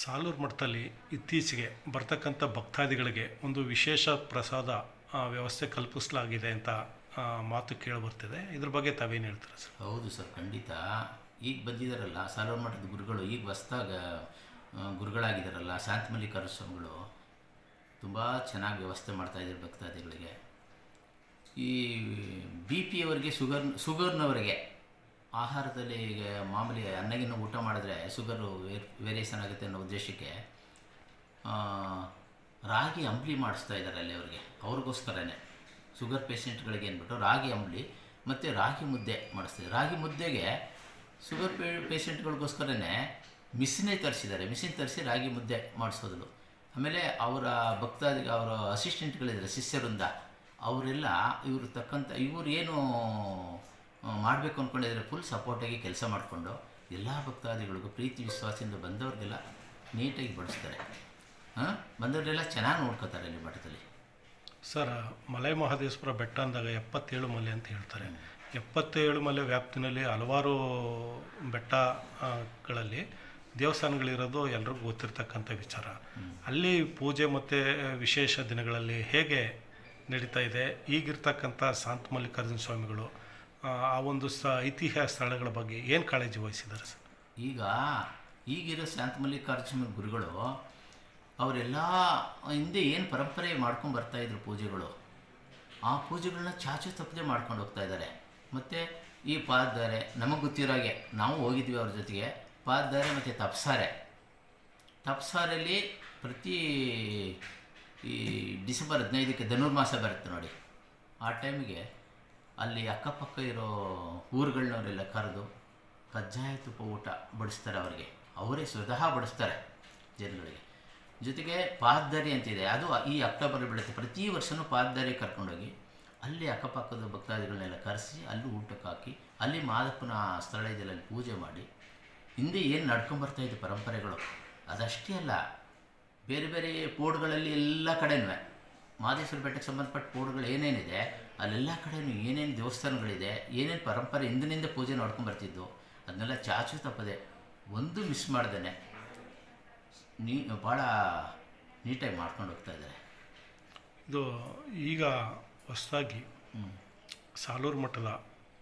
ಸಾಲೂರು ಮಠದಲ್ಲಿ ಇತ್ತೀಚೆಗೆ ಬರ್ತಕ್ಕಂಥ ಭಕ್ತಾದಿಗಳಿಗೆ ಒಂದು ವಿಶೇಷ ಪ್ರಸಾದ ವ್ಯವಸ್ಥೆ ಕಲ್ಪಿಸಲಾಗಿದೆ ಅಂತ ಮಾತು ಕೇಳಿ ಬರ್ತಿದೆ ಇದ್ರ ಬಗ್ಗೆ ತಾವೇನು ಹೇಳ್ತಾರೆ ಸರ್? ಹೌದು ಸರ್, ಖಂಡಿತ. ಈಗ ಬಂದಿದ್ದಾರಲ್ಲ ಸಾಲೂರು ಮಠದ ಗುರುಗಳು, ಈಗ ಹೊಸ್ದಾಗ ಗುರುಗಳಾಗಿದ್ದಾರಲ್ಲ ಶಾಂತ ಮಲ್ಲಿಕಾರ ಸ್ವಾಮಿಗಳು ತುಂಬ ಚೆನ್ನಾಗಿ ವ್ಯವಸ್ಥೆ ಮಾಡ್ತಾಯಿದ್ದಾರೆ ಭಕ್ತಾದಿಗಳಿಗೆ. ಈ, ಬಿ ಪಿ ಅವರಿಗೆ ಶುಗರ್ ಶುಗರ್ನವರಿಗೆ ಆಹಾರದಲ್ಲಿ ಈಗ ಮಾಮೂಲಿ ಅನ್ನಗಿನ್ನು ಊಟ ಮಾಡಿದ್ರೆ ಶುಗರು ವೇರಿಯೇಷನ್ ಆಗುತ್ತೆ ಅನ್ನೋ ಉದ್ದೇಶಕ್ಕೆ ರಾಗಿ ಅಂಬ್ಲಿ ಮಾಡಿಸ್ತಾ ಇದ್ದಾರೆ ಅಲ್ಲಿ ಅವ್ರಿಗೆ. ಅವ್ರಿಗೋಸ್ಕರನೇ. ಶುಗರ್ ಪೇಷೆಂಟ್ಗಳಿಗೆ ಅಂದ್ಬಿಟ್ಟು ರಾಗಿ ಅಂಬ್ಲಿ ಮತ್ತು ರಾಗಿ ಮುದ್ದೆ ಮಾಡಿಸ್ತಾರೆ ರಾಗಿ ಮುದ್ದೆಗೆ ಶುಗರ್ ಪೇ ಪೇಷೆಂಟ್ಗಳಿಗೋಸ್ಕರನೇ ಮಿಷಿನೇ ತರಿಸಿದ್ದಾರೆ. ಮಿಷಿನ್ ತರಿಸಿ ರಾಗಿ ಮುದ್ದೆ ಮಾಡಿಸೋದು ಆಮೇಲೆ ಅವರ ಭಕ್ತಾದಿ ಅವರ ಅಸಿಸ್ಟೆಂಟ್ಗಳಿದ್ದಾರೆ ಶಿಷ್ಯರಿಂದ. ಅವರೆಲ್ಲ ಇವರು ತಕ್ಕಂಥ ಇವರು ಏನು ಮಾಡಬೇಕು ಅಂದ್ಕೊಂಡಿದ್ರೆ ಫುಲ್ ಸಪೋರ್ಟಾಗಿ ಕೆಲಸ ಮಾಡಿಕೊಂಡು ಎಲ್ಲ ಭಕ್ತಾದಿಗಳಿಗೂ ಪ್ರೀತಿ ವಿಶ್ವಾಸದಿಂದ ಬಂದವ್ರಿಗೆಲ್ಲ ನೀಟಾಗಿ ಬಡಿಸ್ತಾರೆ. ಹಾಂ? ಬಂದವರೆಲ್ಲ ಚೆನ್ನಾಗಿ ನೋಡ್ಕೋತಾರೆ ಇಲ್ಲಿ ಮಠದಲ್ಲಿ. ಸರ್ ಮಲೆ ಮಹದೇಶ್ವರ ಬೆಟ್ಟ ಅಂದಾಗ ಎಪ್ಪತ್ತೇಳು ಮಲೆ ಅಂತ ಹೇಳ್ತಾರೆ. ಎಪ್ಪತ್ತೇಳು ಮಲೆ ವ್ಯಾಪ್ತಿನಲ್ಲಿ ಹಲವಾರು ಬೆಟ್ಟಗಳಲ್ಲಿ ದೇವಸ್ಥಾನಗಳಿರೋದು ಎಲ್ರಿಗೂ ಗೊತ್ತಿರ್ತಕ್ಕಂಥ ವಿಚಾರ. ಅಲ್ಲಿ ಪೂಜೆ ಮತ್ತು ವಿಶೇಷ ದಿನಗಳಲ್ಲಿ ಹೇಗೆ ನಡೀತಾ ಇದೆ? ಈಗಿರ್ತಕ್ಕಂಥ ಶಾಂತ ಮಲ್ಲಿಕಾರ್ಜುನ ಸ್ವಾಮಿಗಳು ಆ, ಒಂದು ಸ ಇತಿಹಾಸ ಸ್ಥಳಗಳ ಬಗ್ಗೆ ಏನು ಕಾಳಜಿ ವಹಿಸಿದ್ದಾರೆ ಸರ್? ಈಗ ಈಗಿರೋ ಶಾಂತ ಮಲ್ಲಿಕಾರ್ಜುನ ಗುರುಗಳು ಅವರೆಲ್ಲ ಹಿಂದೆ ಏನು ಪರಂಪರೆ ಮಾಡ್ಕೊಂಡು ಬರ್ತಾಯಿದ್ರು ಪೂಜೆಗಳು ಆ ಪೂಜೆಗಳನ್ನ ಚಾಚು ತಪ್ಪದೆ ಮಾಡ್ಕೊಂಡು ಹೋಗ್ತಾ ಇದ್ದಾರೆ. ಮತ್ತು ಈ ಪಾದಾರೆ ನಮಗೆ ಗೊತ್ತಿರೋ ಹಾಗೆ ನಾವು ಹೋಗಿದ್ವಿ ಅವ್ರ ಜೊತೆಗೆ ಪಾದಾರೆ ಮತ್ತು ತಪ್ಸಾರೆ. ತಪ್ಸಾರಲ್ಲಿ ಪ್ರತಿ ಈ ಡಿಸೆಂಬರ್ ಹದಿನೈದಕ್ಕೆ ಧನುರ್ಮಾಸ ಬರುತ್ತೆ ನೋಡಿ. ಆ ಟೈಮಿಗೆ ಅಲ್ಲಿ ಅಕ್ಕಪಕ್ಕ ಇರೋ ಊರುಗಳನ್ನವರೆಲ್ಲ ಕರೆದು ಕಜ್ಜಾಯ ತುಪ್ಪ ಊಟ ಬಡಿಸ್ತಾರೆ ಅವರಿಗೆ. ಅವರೇ ಸ್ವತಃ ಬಡಿಸ್ತಾರೆ ಜನಗಳಿಗೆ. ಜೊತೆಗೆ ಪಾದ್ದಾರಿ ಅಂತಿದೆ. ಅದು ಈ ಅಕ್ಟೋಬರ್ ಬೆಳೀತದೆ. ಪ್ರತಿ ವರ್ಷವೂ ಪಾದ್ದಾರಿ ಕರ್ಕೊಂಡೋಗಿ ಅಲ್ಲಿ ಅಕ್ಕಪಕ್ಕದ ಭಕ್ತಾದಿಗಳನ್ನೆಲ್ಲ ಕರೆಸಿ ಅಲ್ಲಿ ಊಟಕ್ಕೆ ಹಾಕಿ ಅಲ್ಲಿ ಮಾದಪ್ಪನ ಸ್ಥಳ ಇದೆಯಲ್ಲ, ಅಲ್ಲಿ ಪೂಜೆ ಮಾಡಿ ಹಿಂದೆ ಏನು ನಡ್ಕೊಂಬರ್ತಾ ಇದೆ ಪರಂಪರೆಗಳು, ಅದಷ್ಟೇ ಅಲ್ಲ. ಬೇರೆ ಬೇರೆ ಪೋಡ್ಗಳಲ್ಲಿ ಎಲ್ಲ ಕಡೆನೂ ಮಾದೇಶ್ವರ ಬೆಟ್ಟಕ್ಕೆ ಸಂಬಂಧಪಟ್ಟ ಕೋಡ್ಗಳು ಏನೇನಿದೆ ಅಲ್ಲೆಲ್ಲ ಕಡೆಯೂ ಏನೇನು ದೇವಸ್ಥಾನಗಳಿದೆ ಏನೇನು ಪರಂಪರೆ ಹಿಂದಿನಿಂದ ಪೂಜೆ ನೋಡ್ಕೊಂಬರ್ತಿದ್ದು ಅದನ್ನೆಲ್ಲ ಚಾಚು ತಪ್ಪದೆ ಒಂದು ಮಿಸ್ ಮಾಡ್ದೇ ನೀ ಭಾಳ ನೀಟಾಗಿ ಮಾಡ್ಕೊಂಡು ಹೋಗ್ತಾ ಇದ್ದಾರೆ. ಇದು ಈಗ ಹೊಸದಾಗಿ ಸಾಲೂರು ಮಠದ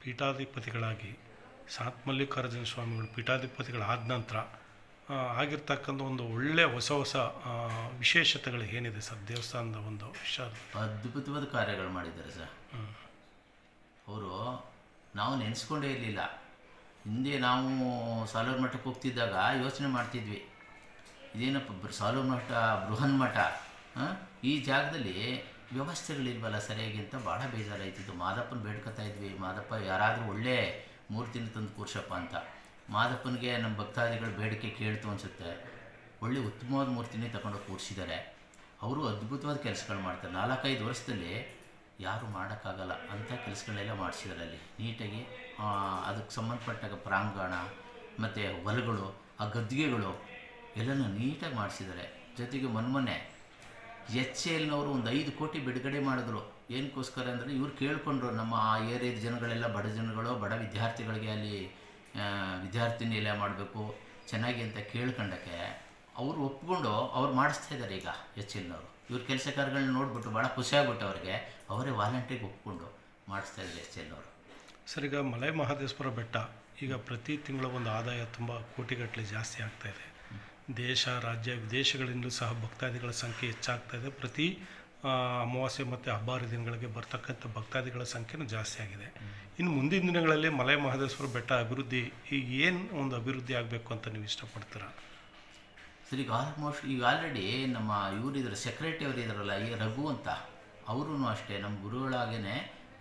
ಪೀಠಾಧಿಪತಿಗಳಾಗಿ ಸಾತ್ ಮಲ್ಲಿಕಾರ್ಜುನ ಸ್ವಾಮಿಗಳು ಪೀಠಾಧಿಪತಿಗಳಾದ ನಂತರ ಆಗಿರ್ತಕ್ಕಂಥ ಒಂದು ಒಳ್ಳೆಯ ಹೊಸ ಹೊಸ ವಿಶೇಷತೆಗಳು ಏನಿದೆ ಸರ್ ದೇವಸ್ಥಾನದ ಒಂದು ವಿಷಯ ಅದ್ಭುತವಾದ ಕಾರ್ಯಗಳು ಮಾಡಿದ್ದಾರೆ ಸರ್. ಅವರು ನಾವು ನೆನೆಸ್ಕೊಂಡೇ ಇರಲಿಲ್ಲ. ಹಿಂದೆ ನಾವು ಸಾಲೂರು ಮಠಕ್ಕೆ ಹೋಗ್ತಿದ್ದಾಗ ಯೋಚನೆ ಮಾಡ್ತಿದ್ವಿ. ಇದೇನಪ್ಪ ಸಾಲೂರು ಮಠ ಬೃಹನ್ ಮಠ ಈ ಜಾಗದಲ್ಲಿ ವ್ಯವಸ್ಥೆಗಳಿಲ್ವಲ್ಲ ಸರಿಯಾಗಿ ಅಂತ ಭಾಳ ಬೇಜಾರಾಯ್ತಿತ್ತು. ಮಾದಪ್ಪನ ಬೇಡ್ಕೊತಾ ಇದ್ವಿ. ಮಾದಪ್ಪ ಯಾರಾದರೂ ಒಳ್ಳೆ ಮೂರ್ತಿನ ತಂದು ಕೂರ್ಸಪ್ಪ ಅಂತ. ಮಾದಪ್ಪನಿಗೆ ನಮ್ಮ ಭಕ್ತಾದಿಗಳು ಬೇಡಿಕೆ ಕೇಳ್ತು ಅನಿಸುತ್ತೆ. ಒಳ್ಳೆ ಉತ್ತಮವಾದ ಮೂರ್ತಿನೇ ತಗೊಂಡು ಕೂರಿಸಿದ್ದಾರೆ. ಅವರು ಅದ್ಭುತವಾದ ಕೆಲಸಗಳು ಮಾಡ್ತಾರೆ. ನಾಲ್ಕೈದು ವರ್ಷದಲ್ಲಿ ಯಾರು ಮಾಡೋಕ್ಕಾಗಲ್ಲ ಅಂಥ ಕೆಲಸಗಳೆಲ್ಲ ಮಾಡಿಸಿದ್ದಾರೆ ಅಲ್ಲಿ. ನೀಟಾಗಿ ಅದಕ್ಕೆ ಸಂಬಂಧಪಟ್ಟಾಗ ಪ್ರಾಂಗಣ, ಮತ್ತು ಹೊಲಗಳು, ಆ ಗದ್ದಿಗೆಗಳು ಎಲ್ಲನೂ ನೀಟಾಗಿ ಮಾಡಿಸಿದ್ದಾರೆ. ಜೊತೆಗೆ ಮೊನ್ನೆ ಎಚ್ ಎಲ್ನವರು ಒಂದು ಐದು ಕೋಟಿ ಬಿಡುಗಡೆ ಮಾಡಿದ್ರು. ಏನಕ್ಕೋಸ್ಕರ ಅಂದರೆ ಇವ್ರು ಕೇಳಿಕೊಂಡ್ರು ನಮ್ಮ ಆ ಏರಿಯಾದ ಜನಗಳೆಲ್ಲ ಬಡ ಜನಗಳು, ಬಡ ವಿದ್ಯಾರ್ಥಿಗಳಿಗೆ ಅಲ್ಲಿ ಆ, ನಿಲಯ ಮಾಡಬೇಕು ಚೆನ್ನಾಗಿ ಅಂತ ಕೇಳ್ಕೊಂಡಕ್ಕೆ ಅವರು ಒಪ್ಕೊಂಡು ಅವ್ರು ಮಾಡಿಸ್ತಾ ಇದ್ದಾರೆ ಈಗ ಹೆಚ್ಚಿನವರು. ಎಲ್ನವರು ಇವ್ರ ಕೆಲಸ ಕಾರ್ಯಗಳನ್ನ ನೋಡಿಬಿಟ್ಟು ಭಾಳ ಖುಷಿಯಾಗ್ಬಿಟ್ಟು ಅವ್ರಿಗೆ ಅವರೇ ವಾಲಂಟಿಯರ್ಗೆ ಒಪ್ಕೊಂಡು ಮಾಡಿಸ್ತಾ ಇದ್ದಾರೆ ಹೆಚ್ಚಿನವರು. ಎಲ್ನವರು ಸರ್ ಈಗ ಮಲೆ ಮಹದೇಶ್ವರ ಬೆಟ್ಟ ಈಗ ಪ್ರತಿ ತಿಂಗಳ ಒಂದು ಆದಾಯ ತುಂಬ ಕೋಟಿಗಟ್ಟಲೆ ಜಾಸ್ತಿ ಆಗ್ತಾ ಇದೆ. ದೇಶ ರಾಜ್ಯ ವಿದೇಶಗಳಿಂದಲೂ ಸಹ ಭಕ್ತಾದಿಗಳ ಸಂಖ್ಯೆ ಹೆಚ್ಚಾಗ್ತಾ ಇದೆ. ಪ್ರತಿ ಅಮಾವಾಸ್ಯೆ ಮತ್ತು ಹಬ್ಬ ಹರಿದಿನಗಳಿಗೆ ಬರ್ತಕ್ಕಂಥ ಭಕ್ತಾದಿಗಳ ಸಂಖ್ಯೆನೂ ಜಾಸ್ತಿ ಆಗಿದೆ. ಇನ್ನು ಮುಂದಿನ ದಿನಗಳಲ್ಲಿ ಮಲೆ ಮಹದೇಶ್ವರ ಬೆಟ್ಟ ಅಭಿವೃದ್ಧಿ ಈಗ ಏನು ಒಂದು ಅಭಿವೃದ್ಧಿ ಆಗಬೇಕು ಅಂತ ನೀವು ಇಷ್ಟಪಡ್ತೀರಾ? ಸರಿ, ಈಗ ಆಲ್ಮೋಸ್ಟ್ ಈಗ ಆಲ್ರೆಡಿ ನಮ್ಮ ಇವರಿದ್ದಾರೆ ಸೆಕ್ರೆಟರಿ ಅವರು ಇದ್ದಾರಲ್ಲ ಈ ರಘು ಅಂತ ಅವರೂ ಅಷ್ಟೇ, ನಮ್ಮ ಗುರುಗಳಾಗೇ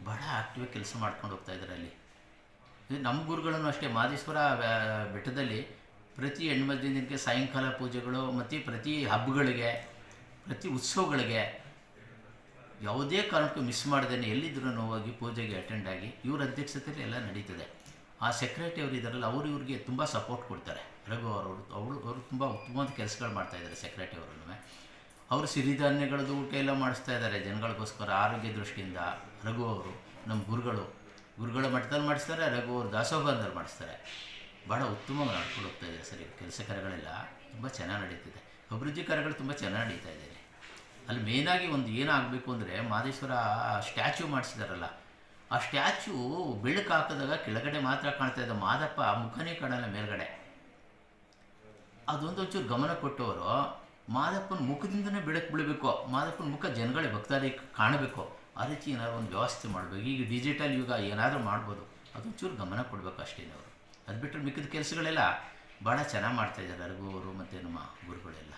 ಬಹಳ ಆಕ್ಟಿವ್ ಕೆಲಸ ಮಾಡ್ಕೊಂಡು ಹೋಗ್ತಾ ಇದ್ದಾರೆ ಅಲ್ಲಿ. ನಮ್ಮ ಗುರುಗಳನ್ನು ಅಷ್ಟೇ ಮಾದೇಶ್ವರ ಬೆಟ್ಟದಲ್ಲಿ ಪ್ರತಿ ಹೆಣ್ಮಕ್ಳ ದಿನಕ್ಕೆ ಸಾಯಂಕಾಲ ಪೂಜೆಗಳು, ಮತ್ತು ಪ್ರತಿ ಹಬ್ಬಗಳಿಗೆ, ಪ್ರತಿ ಉತ್ಸವಗಳಿಗೆ ಯಾವುದೇ ಕಾರಣಕ್ಕೂ ಮಿಸ್ ಮಾಡ್ದೇನೆ, ಎಲ್ಲಿದ್ರೂ ನೋವಾಗಿ ಪೂಜೆಗೆ ಅಟೆಂಡ್ ಆಗಿ ಇವ್ರ ಅಧ್ಯಕ್ಷತೆಯಲ್ಲಿ ಎಲ್ಲ ನಡೀತದೆ. ಆ ಸೆಕ್ರೆಟರಿ ಅವರು ಇದರಲ್ಲಿ, ಅವರು ಇವ್ರಿಗೆ ತುಂಬ ಸಪೋರ್ಟ್ ಕೊಡ್ತಾರೆ. ರಘು ಅವರು ಅವಳು ಅವರು ತುಂಬ ಉತ್ತಮವಾದ ಕೆಲಸಗಳು ಮಾಡ್ತಾ ಇದ್ದಾರೆ ಸೆಕ್ರೆಟರಿ ಅವರು ಅವರು ಸಿರಿಧಾನ್ಯಗಳದ್ದು ಊಟ ಎಲ್ಲ ಮಾಡಿಸ್ತಾ ಇದ್ದಾರೆ ಜನಗಳಿಗೋಸ್ಕರ ಆರೋಗ್ಯ ದೃಷ್ಟಿಯಿಂದ. ರಘು ಅವರು ನಮ್ಮ ಗುರುಗಳು, ಗುರುಗಳ ಮಟ್ಟದಲ್ಲಿ ಮಾಡಿಸ್ತಾರೆ, ರಘು ಅವರು ದಾಸೋಹದಲ್ಲಿ ಮಾಡಿಸ್ತಾರೆ. ಭಾಳ ಉತ್ತಮವಾಗಿ ನಡ್ಕೊಂಡು ಹೋಗ್ತಾ ಇದ್ದಾರೆ ಸರ್ ಕೆಲಸ ಕಾರ್ಯಗಳೆಲ್ಲ ತುಂಬ ಚೆನ್ನಾಗಿ ನಡೀತಿದೆ. ಅಭಿವೃದ್ಧಿ ಕಾರ್ಯಗಳು ತುಂಬ ಚೆನ್ನಾಗಿ ನಡೀತಾ ಇದೆ. ಅಲ್ಲಿ ಮೇಯ್ನಾಗಿ ಒಂದು ಏನಾಗಬೇಕು ಅಂದರೆ ಮಾದೇಶ್ವರ ಸ್ಟ್ಯಾಚ್ಯೂ ಮಾಡಿಸಿದಾರಲ್ಲ. ಆ ಸ್ಟ್ಯಾಚ್ಯೂ ಬೆಳಕು ಹಾಕಿದಾಗ ಕೆಳಗಡೆ ಮಾತ್ರ ಕಾಣ್ತಾ ಇದ್ದ ಮಾದಪ್ಪ ಮುಖನೇ ಕಾಣಲ್ಲ ಮೇಲ್ಗಡೆ. ಅದೊಂದು ಒಂಚೂರು ಗಮನ ಕೊಟ್ಟವರು, ಮಾದಪ್ಪನ ಮುಖದಿಂದನೇ ಬೆಳಕು ಬೀಳಬೇಕು ಮಾದಪ್ಪನ ಮುಖ ಜನಗಳೇ ಭಕ್ತಾದಿಗೆ ಕಾಣಬೇಕು. ಆ ರೀತಿ ಏನಾದ್ರು ಒಂದು ವ್ಯವಸ್ಥೆ ಮಾಡಬೇಕು. ಈಗ ಡಿಜಿಟಲ್ ಯುಗ, ಏನಾದರೂ ಮಾಡ್ಬೋದು. ಅದೊಂಚೂರು ಗಮನ ಕೊಡಬೇಕು ಅಷ್ಟೇ ಅವರು. ಅದು ಬಿಟ್ಟರೆ ಮಿಕ್ಕಿದ ಕೆಲಸಗಳೆಲ್ಲ ಭಾಳ ಚೆನ್ನಾಗಿ ಮಾಡ್ತಾಯಿದ್ದಾರೆ ರಘು ಅವರು ಮತ್ತು ನಮ್ಮ ಗುರುಗಳೆಲ್ಲ.